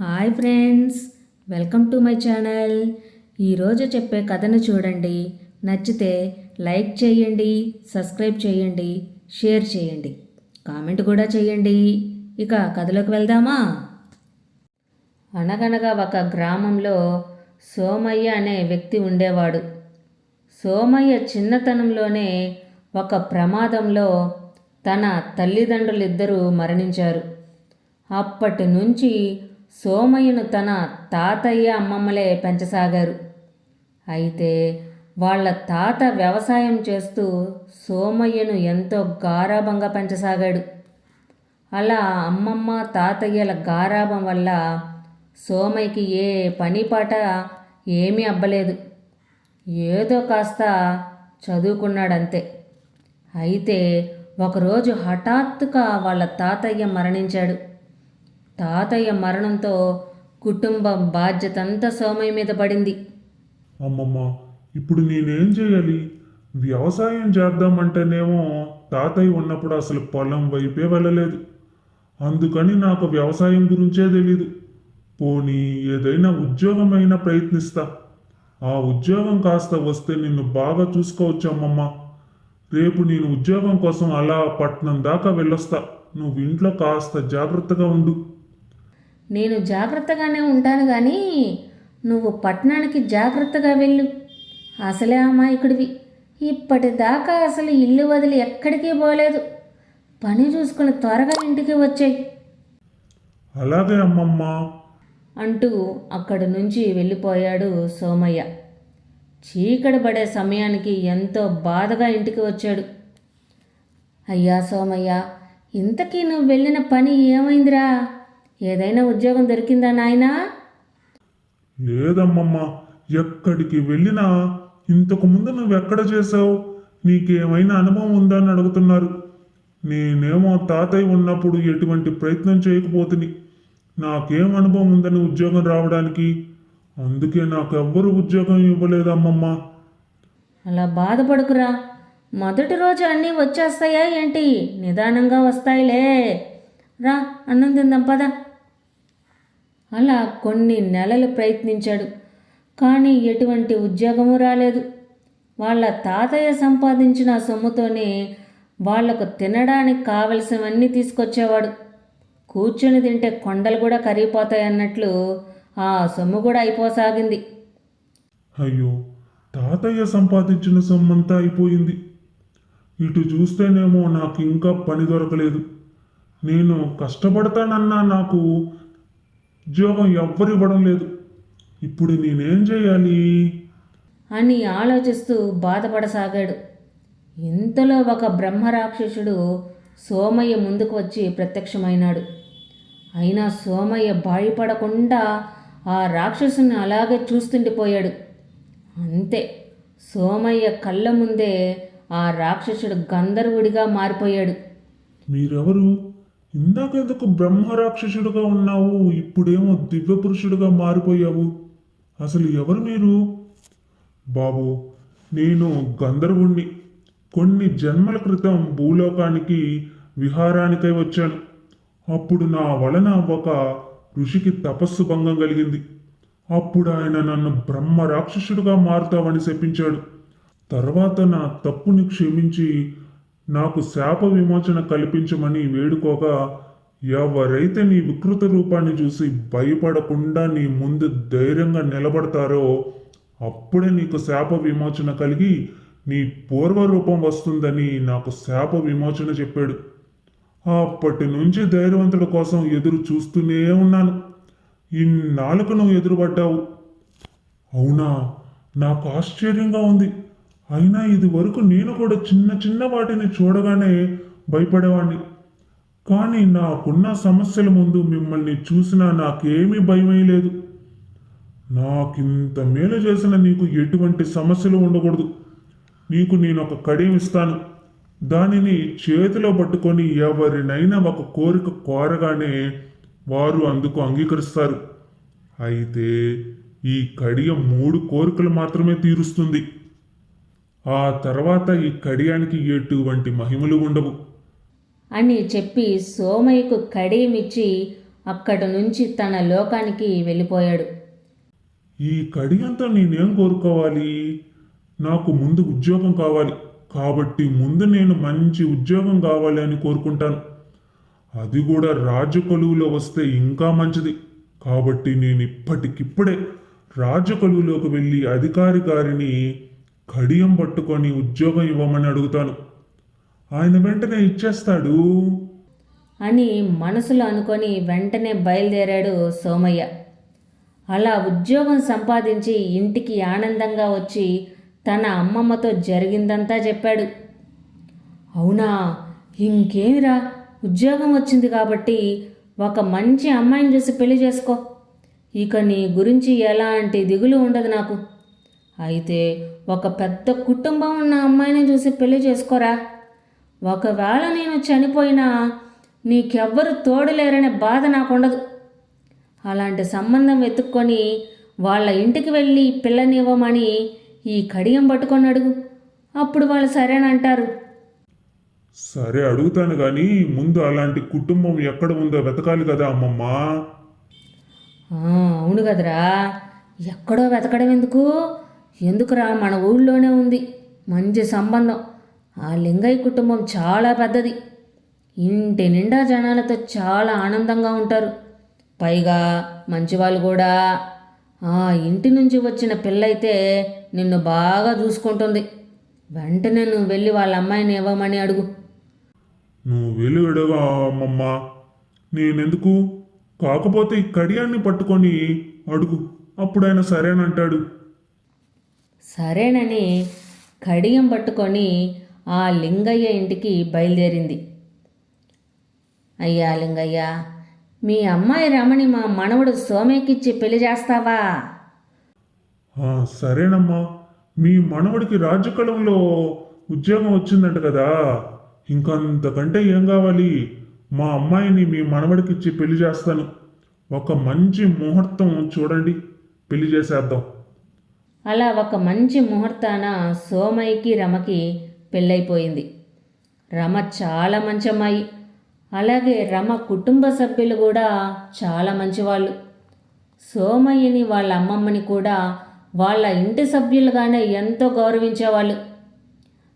Hi friends welcome to my channel. ఈరోజు చెప్పే కథను చూడండి. నచ్చితే లైక్ చేయండి సబ్స్క్రైబ్ చేయండి షేర్ చేయండి. కామెంట్ కూడా చేయండి. ఇక కథలోకి వెళ్దామా? అనగనగా ఒక గ్రామంలో సోమయ్య అనే వ్యక్తి ఉండేవాడు. సోమయ్య చిన్నతనంలోనే ఒక ప్రమాదంలో తన తల్లిదండ్రులిద్దరూ మరణించారు. అప్పటి నుంచి సోమయ్యను తన తాతయ్య అమ్మమ్మలే పెంచసాగారు. అయితే వాళ్ళ తాత వ్యవసాయం చేస్తూ సోమయ్యను ఎంతో గారాభంగా పెంచసాగాడు. అలా అమ్మమ్మ తాతయ్యల గారాభం వల్ల సోమయ్యకి ఏ పని పాట ఏమీ అబ్బలేదు. ఏదో కాస్త చదువుకున్నాడంతే. అయితే ఒకరోజు హఠాత్తుగా వాళ్ళ తాతయ్య మరణించాడు. తాతయ్య మరణంతో కుటుంబం బాధ్యతంతా సోమయ్య మీద పడింది. అమ్మమ్మ ఇప్పుడు నేనేం చేయాలి? వ్యవసాయం చేద్దామంటేనేమో తాతయ్య ఉన్నప్పుడు అసలు పొలం వైపే వెళ్ళలేదు. అందుకని నాకు వ్యవసాయం గురించే తెలీదు. పోనీ ఏదైనా ఉద్యోగమైనా ప్రయత్నిస్తా. ఆ ఉద్యోగం కాస్త వస్తే నిన్ను బాగా చూసుకోవచ్చు అమ్మమ్మ. రేపు నేను ఉద్యోగం కోసం అలా పట్నం దాకా వెళ్ళొస్తా. నువ్వు ఇంట్లో కాస్త జాగ్రత్తగా ఉండు. నేను జాగ్రత్తగానే ఉంటాను కానీ నువ్వు పట్టణానికి జాగ్రత్తగా వెళ్ళు. అసలే అమాయకుడివి. ఇప్పటిదాకా అసలు ఇల్లు వదిలి ఎక్కడికి పోలేదు. పని చూసుకుని త్వరగా ఇంటికి వచ్చాయి. అలాగే అమ్మమ్మ. అంటూ అక్కడి నుంచి వెళ్ళిపోయాడు సోమయ్య. చీకటి పడే సమయానికి ఎంతో బాధగా ఇంటికి వచ్చాడు. అయ్యా సోమయ్య ఇంతకీ నువ్వు వెళ్ళిన పని ఏమైందిరా? ఏదైనా ఉద్యోగం దొరికిందా నాయనా? లేదమ్మమ్మ ఎక్కడికి వెళ్ళినా ఇంతకు ముందు నువ్వెక్కడ చేసావు నీకేమైనా అనుభవం ఉందా అని అడుగుతున్నారు. నేనేమో తాతయ్య ఉన్నప్పుడు ఎటువంటి ప్రయత్నం చేయకపోతుని. నాకేం అనుభవం ఉందని ఉద్యోగం రావడానికి. అందుకే నాకెవ్వరు ఉద్యోగం ఇవ్వలేదమ్మమ్మ. అలా బాధపడుకురా. మొదటి రోజు అన్నీ వచ్చేస్తాయా ఏంటి? నిదానంగా వస్తాయిలే. రా అన్నం తిందాం పద. అలా కొన్ని నెలలు ప్రయత్నించాడు. కానీ ఎటువంటి ఉద్యోగము రాలేదు. వాళ్ళ తాతయ్య సంపాదించిన సొమ్ముతోనే వాళ్ళకు తినడానికి కావలసినవన్నీ తీసుకొచ్చేవాడు. కూర్చొని తింటే కొండలు కూడా కరిగిపోతాయన్నట్లు ఆ సొమ్ము కూడా అయిపోసాగింది. అయ్యో తాతయ్య సంపాదించిన సొమ్మంతా అయిపోయింది. ఇటు చూస్తేనేమో నాకు ఇంకా పని దొరకలేదు. నేను కష్టపడతానన్నా నాకు ఉద్యోగం ఎవ్వరివ్వడం లేదు. ఇప్పుడు నేనేం చేయాలి? అని ఆలోచిస్తూ బాధపడసాగాడు. ఇంతలో ఒక బ్రహ్మరాక్షసుడు సోమయ్య ముందుకు వచ్చి ప్రత్యక్షమైనాడు. అయినా సోమయ్య భయపడకుండా ఆ రాక్షసుని అలాగే చూస్తుండిపోయాడు అంతే సోమయ్య కళ్ళ ముందే ఆ రాక్షసుడు గంధర్వుడిగా మారిపోయాడు. మీరెవరు? ఇందాకెందుకు బ్రహ్మరాక్షసుడుగా ఉన్నావు? ఇప్పుడేమో దివ్య పురుషుడుగా మారిపోయావు. అసలు ఎవరు మీరు? బాబు నేను గంధర్వుణ్ణి. కొన్ని జన్మల క్రితం భూలోకానికి విహారానికై వచ్చాను. అప్పుడు నా వలన ఒక ఋషికి తపస్సు భంగం కలిగింది. అప్పుడు ఆయన నన్ను బ్రహ్మ రాక్షసుడుగా మారుతావని శపించాడు. తర్వాత నా తప్పుని క్షమించి నాకు శాప విమోచన కల్పించమని వేడుకోగా ఎవరైతే నీ వికృత రూపాన్ని చూసి భయపడకుండా నీ ముందు ధైర్యంగా నిలబడతారో అప్పుడే నీకు శాప విమోచన కలిగి నీ పూర్వ రూపం వస్తుందని నాకు శాప విమోచన చెప్పాడు. అప్పటి నుంచి ధైర్యవంతుడి కోసం ఎదురు చూస్తూనే ఉన్నాను. ఇన్నాళ్ళకు నువ్వు ఎదురుపడ్డావు. అవునా? నాకు ఆశ్చర్యంగా ఉంది. అయినా ఇది వరకు నేను కూడా చిన్న చిన్న వాటిని చూడగానే భయపడేవాడిని కానీ నాకున్న సమస్యల ముందు మిమ్మల్ని చూసినా నాకేమీ భయమే లేదు. నాకింత మేలు చేసిన నీకు ఎటువంటి సమస్యలు ఉండకూడదు. నీకు నేను ఒక కడియం ఇస్తాను. దానిని చేతిలో పట్టుకొని ఎవరినైనా ఒక కోరిక కోరగానే వారు అందుకు అంగీకరిస్తారు. అయితే ఈ కడియం మూడు కోరికలు మాత్రమే తీరుస్తుంది. ఆ తర్వాత ఈ కడియానికి ఎటువంటి మహిమలు ఉండవు. అని చెప్పి సోమయ్యకు కడియమిచ్చి అక్కడి నుంచి తన లోకానికి వెళ్ళిపోయాడు. ఈ కడియంతో నేనేం కోరుకోవాలి? నాకు ముందు ఉద్యోగం కావాలి. కాబట్టి ముందు నేను మంచి ఉద్యోగం కావాలి అని కోరుకుంటాను. అది కూడా రాజు కొలువులో వస్తే ఇంకా మంచిది. కాబట్టి నేను ఇప్పటికిప్పుడే రాజు కొలువులోకి వెళ్ళి అధికారి గారిని కడియం పట్టుకొని ఉద్యోగం ఇవ్వమని అడుగుతాను. ఆయన వెంటనే ఇచ్చేస్తాడు. అని మనసులో అనుకొని వెంటనే బయలుదేరాడు సోమయ్య. అలా ఉద్యోగం సంపాదించి ఇంటికి ఆనందంగా వచ్చి తన అమ్మమ్మతో జరిగిందంతా చెప్పాడు. అవునా ఇంకేమిరా ఉద్యోగం వచ్చింది కాబట్టి ఒక మంచి అమ్మాయిని చూసి పెళ్ళి చేసుకో. ఇక నీ గురించి ఎలాంటి దిగులు ఉండదు నాకు. అయితే ఒక పెద్ద కుటుంబం ఉన్న అమ్మాయిని చూసి పెళ్ళి చేసుకోరా? ఒకవేళ నేను చనిపోయినా నీకెవ్వరు తోడులేరనే బాధ నాకుండదు. అలాంటి సంబంధం వెతుక్కొని వాళ్ళ ఇంటికి వెళ్ళి పిల్లనివ్వమని ఈ కడియం పట్టుకొని అడుగు. అప్పుడు వాళ్ళు సరేనంటారు సరే అడుగుతాను కానీ ముందు అలాంటి కుటుంబం ఎక్కడ ఉందో వెతకాలి కదా అమ్మమ్మ. అవును కదరా. ఎక్కడో వెతకడం ఎందుకు? ఎందుకురా మన ఊళ్ళోనే ఉంది? మంచి సంబంధం. ఆ లింగయ్య కుటుంబం చాలా పెద్దది. ఇంటి నిండా జనాలతో చాలా ఆనందంగా ఉంటారు. పైగా మంచివాళ్ళు కూడా. ఆ ఇంటి నుంచి వచ్చిన పిల్లయితే నిన్ను బాగా చూసుకుంటుంది. వెంటనే నువ్వు వెళ్ళి వాళ్ళ అమ్మాయిని ఇవ్వమని అడుగు. నువ్వు వెళ్ళి అడుగా అమ్మమ్మ? నేనెందుకు? కాకపోతే ఈ కడియాన్ని పట్టుకొని అడుగు. అప్పుడు ఆయన సరేనంటాడు. సరేనని కడియం పట్టుకొని ఆ లింగయ్య ఇంటికి బయలుదేరింది. అయ్యా లింగయ్య మీ అమ్మాయి రమణి మా మనవడు సోమేకిచ్చి పెళ్ళి చేస్తావా? సరేనమ్మా. మీ మనవడికి రాజ్యకళంలో ఉద్యోగం వచ్చిందంట కదా. ఇంకంతకంటే ఏం కావాలి? మా అమ్మాయిని మీ మనవడికిచ్చి పెళ్ళి చేస్తాను. ఒక మంచి ముహూర్తం చూడండి. పెళ్ళి చేసేద్దాం. అలా ఒక మంచి ముహూర్తాన సోమయ్యకి రమకి పెళ్ళైపోయింది. రమ చాలా మంచి అమ్మాయి అలాగే రమ కుటుంబ సభ్యులు కూడా చాలా మంచివాళ్ళు. సోమయ్యని వాళ్ళ అమ్మమ్మని కూడా వాళ్ళ ఇంటి సభ్యులుగానే ఎంతో గౌరవించేవాళ్ళు.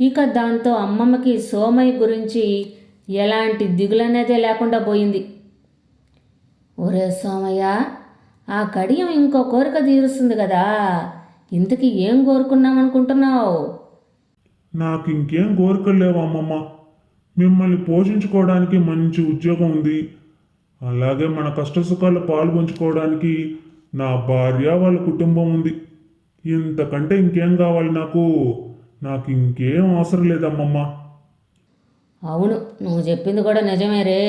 ఇక దాంతో అమ్మమ్మకి సోమయ్య గురించి ఎలాంటి దిగులనేదే లేకుండా పోయింది. ఒరే సోమయ్య ఆ కడియం ఇంకో కోరిక తీరుస్తుంది కదా. ఇంతకీ ఏం కోరుకున్నామనుకుంటున్నావు నాకు ఇంకేం కోరికలు లేవు అమ్మమ్మ. మిమ్మల్ని పోషించుకోవడానికి మంచి ఉద్యోగం ఉంది. అలాగే మన కష్టసుఖాలు పాలు పంచుకోవడానికి నా భార్య వాళ్ళ కుటుంబం ఉంది. ఇంతకంటే ఇంకేం కావాలి నాకు? నాకు ఇంకేం అవసరం లేదమ్మమ్మ అవును నువ్వు చెప్పింది కూడా నిజమే రే.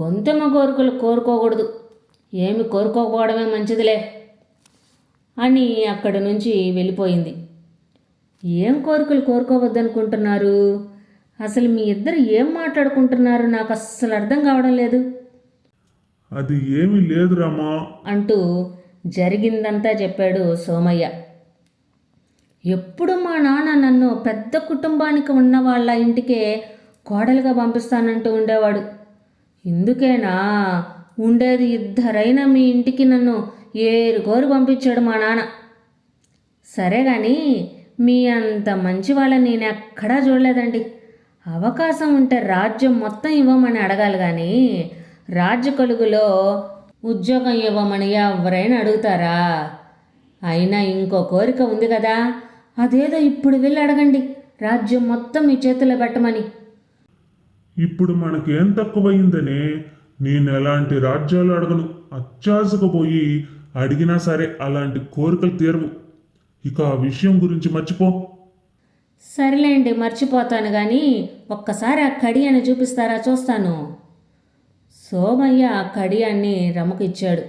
గొంతెమ్మ కోరికలు కోరుకోకూడదు. ఏమి కోరుకోకపోవడమే మంచిదిలే. అని అక్కడి నుంచి వెళ్ళిపోయింది. ఏం కోరికలు కోరుకోవద్దనుకుంటున్నారు? అసలు మీ ఇద్దరు ఏం మాట్లాడుకుంటున్నారు? నాకు అస్సలు అర్థం కావడం లేదు. అది ఏమీ లేదు రామా. అంటూ జరిగిందంతా చెప్పాడు సోమయ్య. ఎప్పుడు మా నాన్న నన్ను పెద్ద కుటుంబానికి ఉన్న వాళ్ళ ఇంటికే కోడలుగా పంపిస్తానంటూ ఉండేవాడు. ఇందుకేనా? ఉండేది ఇద్దరైనా మీ ఇంటికి నన్ను ఏరుకోరు పంపించాడు మా నాన్న. సరే కానీ మీ అంత మంచి వాళ్ళని నేను ఎక్కడా చూడలేదండి. అవకాశం ఉంటే రాజ్యం మొత్తం ఇవ్వమని అడగాలి కానీ రాజ్య కొలుగులో ఉద్యోగం ఇవ్వమని ఎవరైనా అడుగుతారా? అయినా ఇంకో కోరిక ఉంది కదా అదేదో ఇప్పుడు వెళ్ళి అడగండి. రాజ్యం మొత్తం మీ చేతిలో పెట్టమని. ఇప్పుడు మనకేం తక్కువయిందని నేను ఎలాంటి రాజ్యాలు అడగను. అత్యాశకు పోయి అడిగినా సరే అలాంటి కోరికలు తీరవు. ఇక ఆ విషయం గురించి మర్చిపో. సరేలేండి మర్చిపోతాను కానీ ఒక్కసారి ఆ కడియాన్ని చూపిస్తారా చూస్తాను. సోమయ్య ఆ కడియాన్ని రమకు ఇచ్చాడు.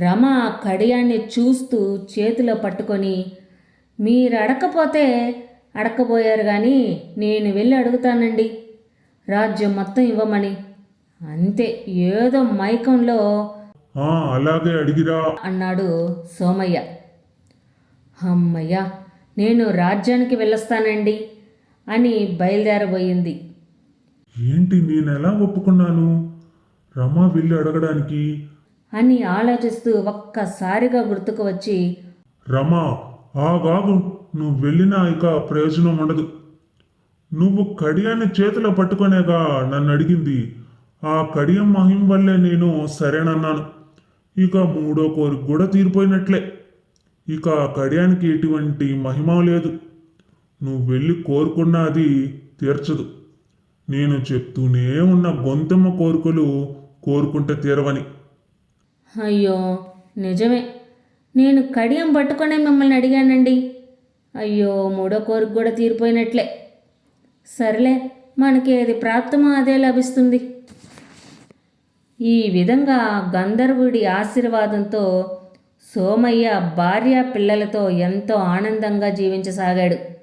రమ ఆ కడియాన్ని చూస్తూ చేతిలో పట్టుకొని మీరు అడకపోతే అడకపోయారు కానీ నేను వెళ్ళి అడుగుతానండి. రాజ్యం మొత్తం ఇవ్వమని. అంతే ఏదో మైకంలో అలాగే అడిగిరా. అన్నాడు సోమయ్య. అమ్మయ్య నేను రాజ్యానికి వెళ్ళొస్తానండి అని బయలుదేరబోయింది. ఏంటి నేను ఎలా ఒప్పుకున్నాను? రమ వెళ్ళి అడగడానికి. అని ఆలోచిస్తూ ఒక్కసారిగా గుర్తుకు వచ్చి రమ ఆగాగు నువ్వు వెళ్ళినా ఇక ప్రయోజనం ఉండదు. నువ్వు కడియాన్ని చేతిలో పట్టుకునేగా నన్ను అడిగింది ఆ కడియం మహిం వల్లే నేను సరేనన్నాను. ఇక మూడో కోరిక కూడా తీరిపోయినట్లే. ఇక ఆ కడియానికి ఎటువంటి మహిమ లేదు. నువ్వు వెళ్ళి కోరుకున్న అది తీర్చదు. నేను చెప్తూనే ఉన్న గొంతెమ్మ కోరికలు కోరుకుంటే తీరవని. అయ్యో నిజమే. నేను కడియం పట్టుకునే మిమ్మల్ని అడిగానండి. అయ్యో మూడో కోరిక కూడా తీరిపోయినట్లే. సర్లే మనకి ఏది ప్రాప్తమో అదే లభిస్తుంది. ఈ విధంగా గంధర్వుడి ఆశీర్వాదంతో సోమయ్య భార్య పిల్లలతో ఎంతో ఆనందంగా జీవించసాగాడు.